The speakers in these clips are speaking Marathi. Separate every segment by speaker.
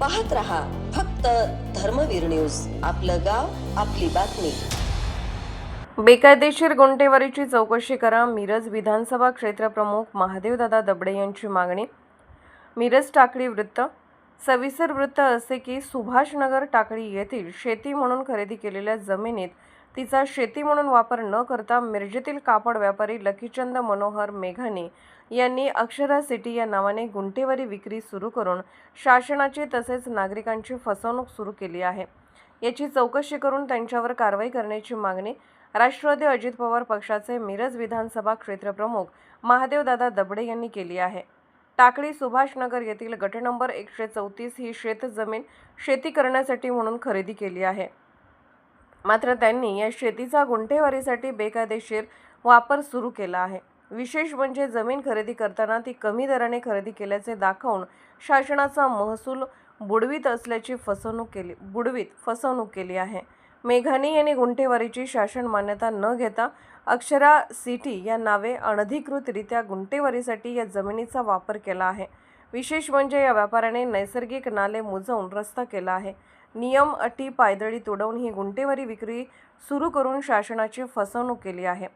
Speaker 1: पाहत रहा फक्त धर्मवीर न्यूज. आपलं गाव आपली बातमी.
Speaker 2: बेकायदेशीर गुंठेवारीची चौकशी करा मिरज विधानसभा क्षेत्रप्रमुख महादेवदादा दबडे यांची मागणी. मिरज टाकळी वृत्त. सविस्तर वृत्त असे की सुभाषनगर टाकळी येथील शेती म्हणून खरेदी केलेल्या जमिनीत तिचा शेती म्हणून वापर न करता मिरजेतील कापड व्यापारी लकीचंद मनोहर मेघानी यांनी अक्षरा सिटी या नावाने गुंठेवारी विक्री सुरू करून शासनाची तसेच नागरिकांची फसवणूक सुरू केली आहे. याची चौकशी करून त्यांच्यावर कारवाई करण्याची मागणी राष्ट्रवादी अजित पवार पक्षाचे मिरज विधानसभा क्षेत्रप्रमुख महादेवदादा दबडे यांनी केली आहे. टाकळी सुभाषनगर येथील गट नंबर एकशे चौतीस ही शेतजमीन शेती करण्यासाठी म्हणून खरेदी केली आहे. मात्र त्यांनी या शेतीचा गुंठेवारीसाठी बेकायदेशीर वापर सुरू केला आहे. विशेष म्हणजे जमीन खरेदी करताना ती कमी दराने खरेदी केल्याचे दाखवून शासनाचा महसूल बुडवीत असल्याची फसवणूक केली बुडवीत फसवणूक केली आहे. मेघानी यांनी गुंठेवारीची शासन मान्यता न घेता अक्षरा सिटी या नावे अनधिकृतरित्या गुंठेवारीसाठी या जमिनीचा वापर केला आहे. विशेष म्हणजे या व्यापाऱ्याने नैसर्गिक नाले मुजवून रस्ता केला आहे. नियम अटी पायदळी तोडवून ही गुंटेवारी विक्री सुरू करून शासनाची फसवणूक केली आहे.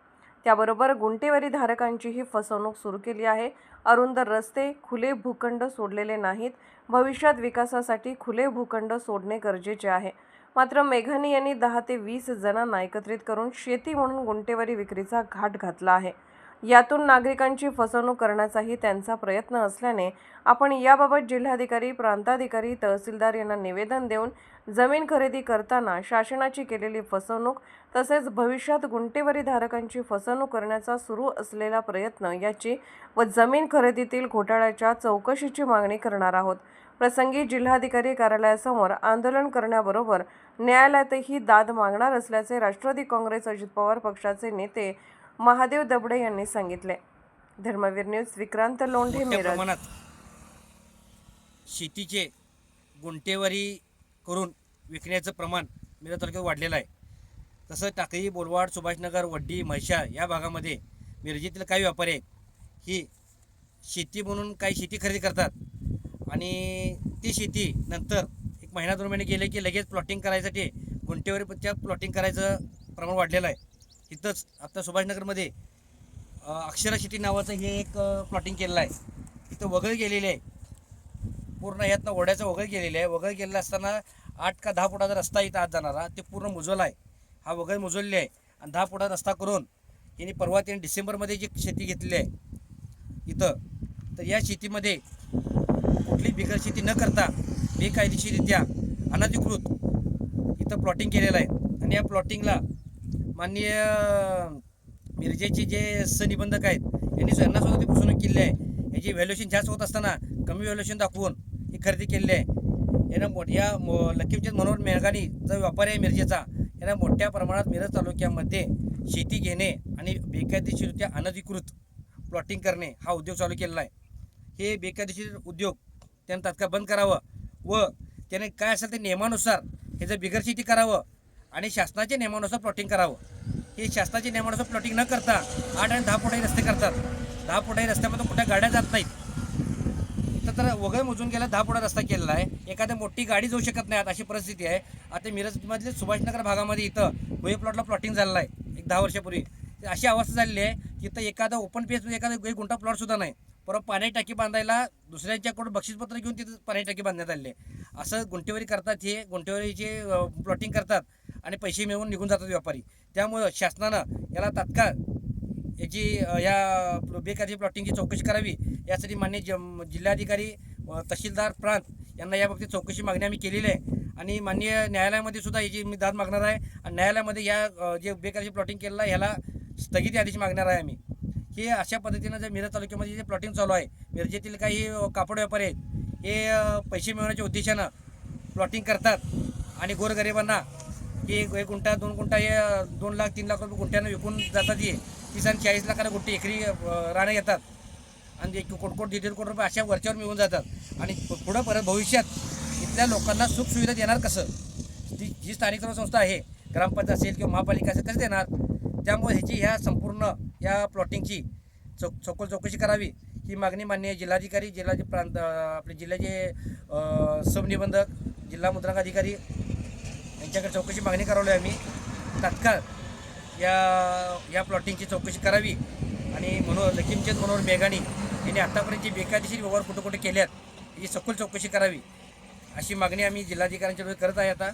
Speaker 2: त्याबरोबर गुंटेवारी धारकांचीही फसवणूक सुरू केली आहे. अरुंद रस्ते खुले भूखंड सोडलेले नाहीत. भविष्यात विकासासाठी खुले भूखंड सोडणे गरजेचे आहे. मात्र मेघानी यांनी दहा ते वीस जणांना एकत्रित करून शेती म्हणून गुंटेवारी विक्रीचा घाट घातला आहे. यातून नागरिकांची फसवणूक करण्याचाही त्यांचा प्रयत्न असल्याने आपण याबाबत जिल्हाधिकारी प्रांताधिकारी तहसीलदार यांना निवेदन देऊन जमीन खरेदी करताना शासनाची केलेली फसवणूक तसेच भविष्यात गुंठेवारी धारकांची फसवणूक करण्याचा सुरू असलेला प्रयत्न याची व जमीन खरेदीतील घोटाळ्याच्या चौकशीची मागणी करणार आहोत. प्रसंगी जिल्हाधिकारी कार्यालयासमोर आंदोलन करण्याबरोबर न्यायालयातही दाद मागणार असल्याचे राष्ट्रवादी काँग्रेस अजित पवार पक्षाचे नेते महादेव दबडे यांनी सांगितले. धर्मवीर न्यूज विक्रांत लोंढे
Speaker 3: प्रमाणात शेतीचे गुंठेवारी करून विकण्याचं प्रमाण मिरज तालुक्यात वाढलेलं आहे. तसं टाकळी बोरवाड सुभाषनगर वड्डी म्हैशाळ या भागामध्ये मिरजेतील काही व्यापारी आहेत. ही शेती म्हणून काही शेती खरेदी करतात. आणि ती शेती नंतर एक महिना दोन महिने गेले की लगेच प्लॉटिंग करायसाठी गुंठेवारीच्या प्लॉटिंग करायचं प्रमाण वाढलेलं आहे. इथंच आता सुभाषनगरमध्ये अक्षरा शेती नावाचं हे एक प्लॉटिंग केलेलं आहे. इथं वगळ गेलेली आहे. पूर्ण ह्यातनं ओढ्याचं वगळ गेलेलं आहे. वगळ गेलेलं असताना आठ का दहा फुटाचा रस्ता इथं आत जाणारा ते पूर्ण मुजवला आहे. हा वगळ मुजवलेले आहे. आणि दहा फुटाचा रस्ता करून यांनी परवा त्यांनी डिसेंबरमध्ये जी शेती घेतली आहे इथं तर या शेतीमध्ये कुठली बिगर शेती न करता बेकायदेशीररित्या अनधिकृत इथं प्लॉटिंग केलेलं आहे. आणि या प्लॉटिंगला माननीय मिरजेचे जे सनिबंधक आहेत यांनी यांना सुद्धा ती फसवणूक केली आहे. याची व्हॅल्युएशन जास्त होत असताना कमी व्हॅल्युएशन दाखवून ही खरेदी केलेली आहे. यानं मोठ या लकीमचंद मनोहर मेघानी जो व्यापारी आहे मिरजेचा यानं मोठ्या प्रमाणात मिरज तालुक्यामध्ये शेती घेणे आणि बेकायदेशीररित्या अनधिकृत प्लॉटिंग करणे हा उद्योग चालू केलेला आहे. हे बेकायदेशीर उद्योग त्यानं तात्काळ बंद करावं व त्याने काय असेल ते नियमानुसार हे जर बिगर शेती करावं आणि शासनाच्या नियमानुसार प्लॉटिंग करावं. हे शासनाच्या नियमानुसार प्लॉटिंग न करता आठ आणि दहा फुटाही रस्ते करतात. दहा फुटाही रस्त्यामध्ये कुठे गाड्या जात नाहीत. इथं तर वगैरे मोजून गेला दहा फुटा रस्ता केलेला आहे. एखादी मोठी गाडी जाऊ शकत नाही अशी परिस्थिती आहे. आता मिरजमधले सुभाषनगर भागामध्ये इथं भुये प्लॉटला प्लॉटिंग झालेलं आहे. एक दहा वर्षापूर्वी. तर अशी अवस्था झालेली आहे की इथं एखादा ओपन पेसमध्ये म्हणजे एखादा एक गुंठा प्लॉटसुद्धा नाही. परत पाण्याची टाकी बांधायला दुसऱ्यांच्याकडून बक्षीसपत्र घेऊन तिथं पाण्याची टाकी बांधण्यात आलेली आहे. असं गुंठेवारी करतात हे गुंठेवारीचे प्लॉटिंग करतात. आणि पैसे मिळवून निघून जातात व्यापारी. त्यामुळं शासनानं याला तात्काळ याची या बेकायदेशीर प्लॉटिंगची चौकशी करावी. यासाठी मान्य ज- जिल्हाधिकारी तहसीलदार प्रांत यांना याबाबतीत चौकशी मागणी आम्ही केलेली आहे. आणि मान्य न्यायालयामध्ये सुद्धा याची मी दाद मागणार आहे. आणि न्यायालयामध्ये या जे बेकायदेशीर प्लॉटिंग केलेलं आहे ह्याला स्थगिती आदेश मागणार आहे आम्ही. हे अशा पद्धतीनं जे मिरज तालुक्यामध्ये जे प्लॉटिंग चालू आहे मिरजेतील काही कापड व्यापारी आहेत हे पैसे मिळवण्याच्या उद्देशानं प्लॉटिंग करतात. आणि गोरगरिबांना की एक एक गुंठा दोन गुंठा हे दोन लाख तीन लाख रुपये गुंठ्यानं विकून जातात हे. तीस आणि चाळीस लाखाला गुंठे एकरी राणे येतात आणि एक कोट कोट दीड कोटी रुपये अशा वरच्यावर मिळून जातात. आणि पुढं परत भविष्यात इथल्या लोकांना सुखसुविधा देणार कसं? ती जी स्थानिक संस्था आहे ग्रामपंचायत असेल किंवा महापालिका असेल कसं देणार? त्यामुळे ह्याची ह्या संपूर्ण या प्लॉटिंगची चौ चौकल चौकशी करावी. ही मागणी मान्य जिल्हाधिकारी जिल्हाचे प्रांत आपले जिल्ह्याचे सबनिबंधक जिल्हा मुद्रांक अधिकारी यांच्याकडे चौकशी मागणी करावली आम्ही. तात्काळ या या प्लॉटिंगची चौकशी करावी. आणि मनोहर लखीमचंद मनोहर मेघाणी यांनी आत्तापर्यंत जे बेकायदेशीर व्यवहार कुठे कुठे केल्यात याची सखोल चौकशी करावी. अशी मागणी आम्ही जिल्हाधिकाऱ्यांच्या करत आहे आता.